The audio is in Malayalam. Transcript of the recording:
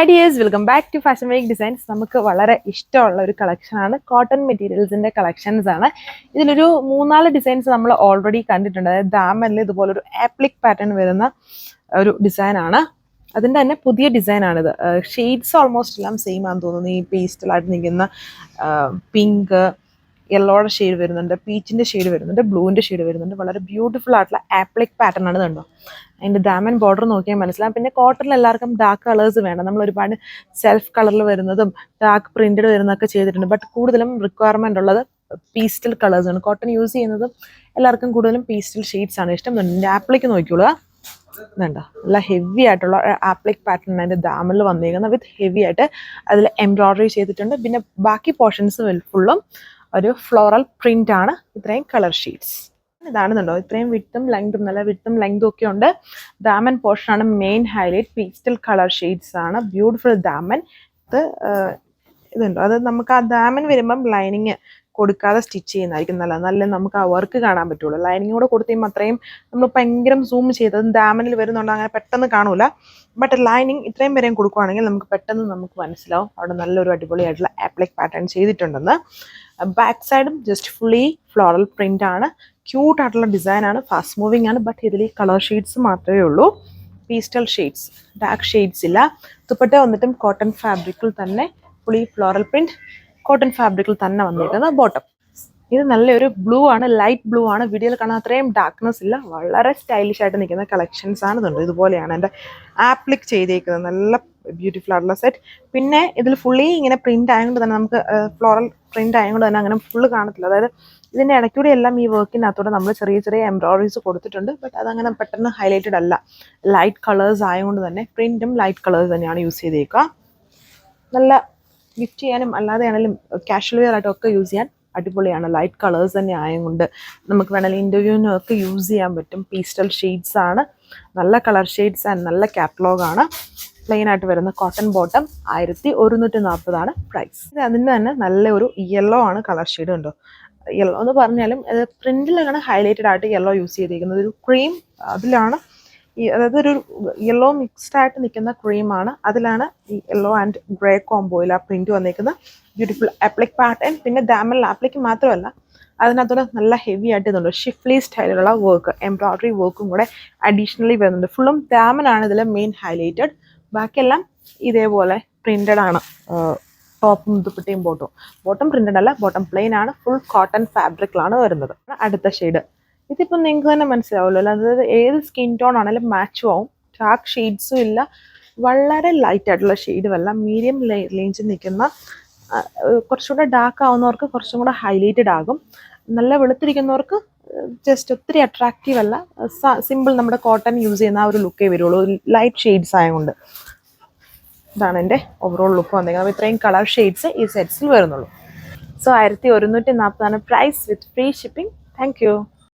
ഐഡിയേഴ്സ് welcome back to fashion make designs നമുക്ക് വളരെ ഇഷ്ടമുള്ള ഒരു കളക്ഷനാണ് കോട്ടൺ മെറ്റീരിയൽസിന്റെ കളക്ഷൻസ് ആണ്. ഇതിലൊരു മൂന്നാൽ ഡിസൈൻസ് നമ്മൾ ഓൾറെഡി കണ്ടിട്ടുണ്ട്. അതായത് ദാമനിൽ ഇതുപോലൊരു ആപ്ലിക് പാറ്റേൺ വരുന്ന ഒരു ഡിസൈനാണ് അതിന്റെ തന്നെ പുതിയ ഡിസൈൻ ആണിത്. ഷെയ്ഡ്സ് ഓൾമോസ്റ്റ് എല്ലാം സെയിം ആണെന്ന് തോന്നുന്നു. ഈ പേസ്റ്റലായിട്ട് നിൽക്കുന്ന പിങ്ക് യെല്ലോയുടെ ഷെയ്ഡ് വരുന്നുണ്ട് പീച്ചിന്റെ ഷെയ്ഡ് വരുന്നുണ്ട് ബ്ലൂവിന്റെ ഷെയ്ഡ് വരുന്നുണ്ട്. വളരെ ബ്യൂട്ടിഫുൾ ആയിട്ടുള്ള ആപ്ലിക് പാറ്റേൺ ആണ് കണ്ടോ അതിന്റെ ദാമൻ ബോർഡർ നോക്കിയാൽ മനസ്സിലാവും. പിന്നെ കോട്ടണിൽ എല്ലാവർക്കും ഡാർക്ക് കളേഴ്സ് വേണം. നമ്മൾ ഒരുപാട് സെൽഫ് കളറിൽ വരുന്നതും ഡാർക്ക് പ്രിന്റഡ് വരുന്നതൊക്കെ ചെയ്തിട്ടുണ്ട്. ബട്ട് കൂടുതലും റിക്വയർമെന്റ് ഉള്ളത് പീസ്റ്റൽ കളേഴ്സ് ആണ്. കോട്ടൺ യൂസ് ചെയ്യുന്നതും എല്ലാവർക്കും കൂടുതലും പീസ്റ്റൽ ഷെയ്ഡ്സ് ആണ് ഇഷ്ടം. എന്റെ ആപ്ലിക്ക് നോക്കിയോളുക ഇതുണ്ടോ? നല്ല ഹെവി ആയിട്ടുള്ള ആപ്ലിക് പാറ്റേൺ അതിന്റെ ദാമിൽ വന്നിരിക്കുന്നത് വിത്ത് ഹെവി ആയിട്ട് അതിൽ എംബ്രോയ്ഡറി ചെയ്തിട്ടുണ്ട്. പിന്നെ ബാക്കി പോർഷൻസ് ഫുള്ളും ഒരു ഫ്ലോറൽ പ്രിന്റ് ആണ് ഇത്രയും കളർ ഷീറ്റ്സ് ഇതാണെന്നുണ്ടോ? ഇത്രയും വിട്ടും ലെങ്തും നല്ല വിട്ടും ലെങ്തും ഒക്കെ ഉണ്ട്. ദാമൻ പോർഷൻ ആണ് main highlight pastel colour shades ആണ്. ബ്യൂട്ടിഫുൾ ദാമൻ. ഇത് ഇതുണ്ടോ? അത് നമുക്ക് ആ ദാമൻ വരുമ്പം ലൈനിങ് കൊടുക്കാതെ സ്റ്റിച്ച് ചെയ്യുന്നതായിരിക്കും നല്ല നല്ല നമുക്ക് ആ വർക്ക് കാണാൻ പറ്റുള്ളൂ. ലൈനിങ് കൂടെ കൊടുത്തു അത്രയും നമ്മൾ ഭയങ്കര സൂം ചെയ്തത് ദാമനിൽ വരുന്നുണ്ട് അങ്ങനെ പെട്ടെന്ന് കാണൂല. ബട്ട് ലൈനിങ് ഇത്രയും വരെയും കൊടുക്കുവാണെങ്കിൽ നമുക്ക് പെട്ടെന്ന് നമുക്ക് മനസ്സിലാവും. അവിടെ നല്ലൊരു അടിപൊളിയായിട്ടുള്ള ആപ്ലിക് പാറ്റേൺ ചെയ്തിട്ടുണ്ടെന്ന്. ബാക്ക് സൈഡും ജസ്റ്റ് ഫുള്ളി ഫ്ലോറൽ പ്രിന്റ് ആണ്. ക്യൂട്ട് ആയിട്ടുള്ള ഡിസൈൻ ആണ്. ഫാസ്റ്റ് മൂവിങ് ആണ്. ബട്ട് ഇതിൽ കളർ ഷെയ്ഡ്സ് മാത്രമേ ഉള്ളൂ. പീസ്റ്റൽ ഷെയ്ഡ്സ് ഡാർക്ക് ഷെയ്ഡ്സ് ഇല്ല. ദുപ്പട്ട വന്നിട്ടും കോട്ടൺ ഫാബ്രിക്കിൽ തന്നെ ഫുള്ളി ഫ്ലോറൽ പ്രിന്റ് കോട്ടൺ ഫാബ്രിക്കിൽ തന്നെ വന്നിരിക്കുന്ന ബോട്ടം ഇത് നല്ലൊരു ബ്ലൂ ആണ് ലൈറ്റ് ബ്ലൂ ആണ്. വീഡിയോയിൽ കാണാൻ അത്രയും ഡാർക്ക്നെസ് ഇല്ല. വളരെ സ്റ്റൈലിഷ് ആയിട്ട് നിൽക്കുന്ന കളക്ഷൻസ് ആണ് ഇതുണ്ട്. ഇതുപോലെയാണ് എന്റെ ആപ്ലിക് ചെയ്തേക്കുന്നത്. നല്ല ബ്യൂട്ടിഫുൾ ആയിട്ടുള്ള സെറ്റ് പിന്നെ ഇതിൽ ഫുള്ളി ഇങ്ങനെ പ്രിന്റ് ആയതുകൊണ്ട് തന്നെ നമുക്ക് ഫ്ലോറൽ പ്രിന്റ് ആയതുകൊണ്ട് തന്നെ അങ്ങനെ ഫുള്ള് കാണത്തില്ല. അതായത് ഇതിന്റെ ഇടയ്ക്കൂടെ എല്ലാം ഈ വർക്കിനകത്തൂടെ നമ്മൾ ചെറിയ ചെറിയ എംബ്രോയിഡറീസ് കൊടുത്തിട്ടുണ്ട്. ബട്ട് അതങ്ങനെ പെട്ടെന്ന് ഹൈലൈറ്റഡ് അല്ല. ലൈറ്റ് കളേഴ്സ് ആയതുകൊണ്ട് തന്നെ പ്രിന്റും ലൈറ്റ് കളേഴ്സ് തന്നെയാണ് യൂസ് ചെയ്തേക്കുക. നല്ല ഗിഫ്റ്റ് ചെയ്യാനും അല്ലാതെ ആണെങ്കിലും കാഷ്വൽ വെയർ ആയിട്ടും ഒക്കെ യൂസ് ചെയ്യാൻ അടിപൊളിയാണ്. ലൈറ്റ് കളേഴ്സ് തന്നെ ആയതുകൊണ്ട് നമുക്ക് വേണമെങ്കിൽ ഇന്റർവ്യൂവിനും ഒക്കെ യൂസ് ചെയ്യാൻ പറ്റും. പീസ്റ്റൽ ഷെയ്ഡ്സ് ആണ്. നല്ല കളർ ഷെയ്ഡ്സ് ആൻഡ് നല്ല കാറ്റലോഗാണ് പ്ലെയിൻ ആയിട്ട് വരുന്ന കോട്ടൺ ബോട്ടം ആയിരത്തി ഒരുന്നൂറ്റി നാൽപ്പതാണ് പ്രൈസ് ഇത് അതിന് തന്നെ നല്ല ഒരു യെല്ലോ ആണ് കളർ ഷെയ്ഡ് ഉണ്ടോ? യെല്ലോ എന്ന് പറഞ്ഞാലും പ്രിന്റിലാണ് ഹൈലൈറ്റഡ് ആയിട്ട് യെല്ലോ യൂസ് ചെയ്തിരിക്കുന്നത്. ഒരു ക്രീം അതിലാണ് ഈ അതായത് ഒരു യെല്ലോ മിക്സ്ഡ് ആയിട്ട് നിൽക്കുന്ന ക്രീമാണ് അതിലാണ് ഈ യെല്ലോ ആൻഡ് ഗ്രേ കോംബോയിൽ ആ പ്രിന്റ് വന്നിരിക്കുന്ന ബ്യൂട്ടിഫുൾ ആപ്ലിക് പാറ്റേൺ പിന്നെ ഡാമൽ ആപ്ലിക് മാത്രമല്ല അതിനകത്തൂടെ നല്ല ഹെവി ആയിട്ട് ഇതുണ്ട്. ഷിഫ്ലി സ്റ്റൈലിലുള്ള വർക്ക് എംബ്രോയ്ഡറി വർക്കും കൂടെ അഡീഷണലി വരുന്നുണ്ട്. ഫുള്ളും ഡാമനാണ് ഇതിലെ മെയിൻ ഹൈലൈറ്റഡ് ബാക്കിയെല്ലാം ഇതേപോലെ പ്രിന്റഡ് ആണ്. ടോപ്പും ദുപ്പട്ടയും ബോട്ടും ബോട്ടം പ്രിന്റഡ് അല്ല ബോട്ടം പ്ലെയിൻ ആണ്. ഫുൾ കോട്ടൺ ഫാബ്രിക്കിലാണ് വരുന്നത്. അടുത്ത ഷെയ്ഡ് ഇതിപ്പം നിങ്ങൾക്ക് തന്നെ മനസ്സിലാവുമല്ലോ അതായത് ഏത് സ്കിൻ ടോൺ ആണെങ്കിലും മാച്ചും ആവും. ഡാർക്ക് ഷെയ്ഡ്സും ഇല്ല. വളരെ ലൈറ്റ് ആയിട്ടുള്ള ഷെയ്ഡും അല്ല. മീഡിയം റേഞ്ചിൽ നിൽക്കുന്ന കുറച്ചും കൂടെ കുറച്ചുകൂടെ ഡാർക്ക് ആവുന്നവർക്ക് കുറച്ചും കൂടെ ഹൈലൈറ്റഡ് ആകും. നല്ല വെളുത്തിരിക്കുന്നവർക്ക് ജസ്റ്റ് ഒത്തിരി അട്രാക്റ്റീവ് അല്ല. സിമ്പിൾ നമ്മുടെ കോട്ടൺ യൂസ് ചെയ്യുന്ന ആ ഒരു ലുക്കേ വരുള്ളൂ. ലൈറ്റ് ഷെയ്ഡ്സ് ആയതുകൊണ്ട് ഇതാണ് എന്റെ ഓവറോൾ ലുക്ക് വന്നിരിക്കുന്നത് അപ്പോൾ ഇത്രയും കളർ ഷെയ്ഡ്സ് ഈ സെറ്റ്സിൽ വരുന്നുള്ളൂ. സോ ആയിരത്തി ഒരുന്നൂറ്റി നാൽപ്പതാണ് price with free shipping thank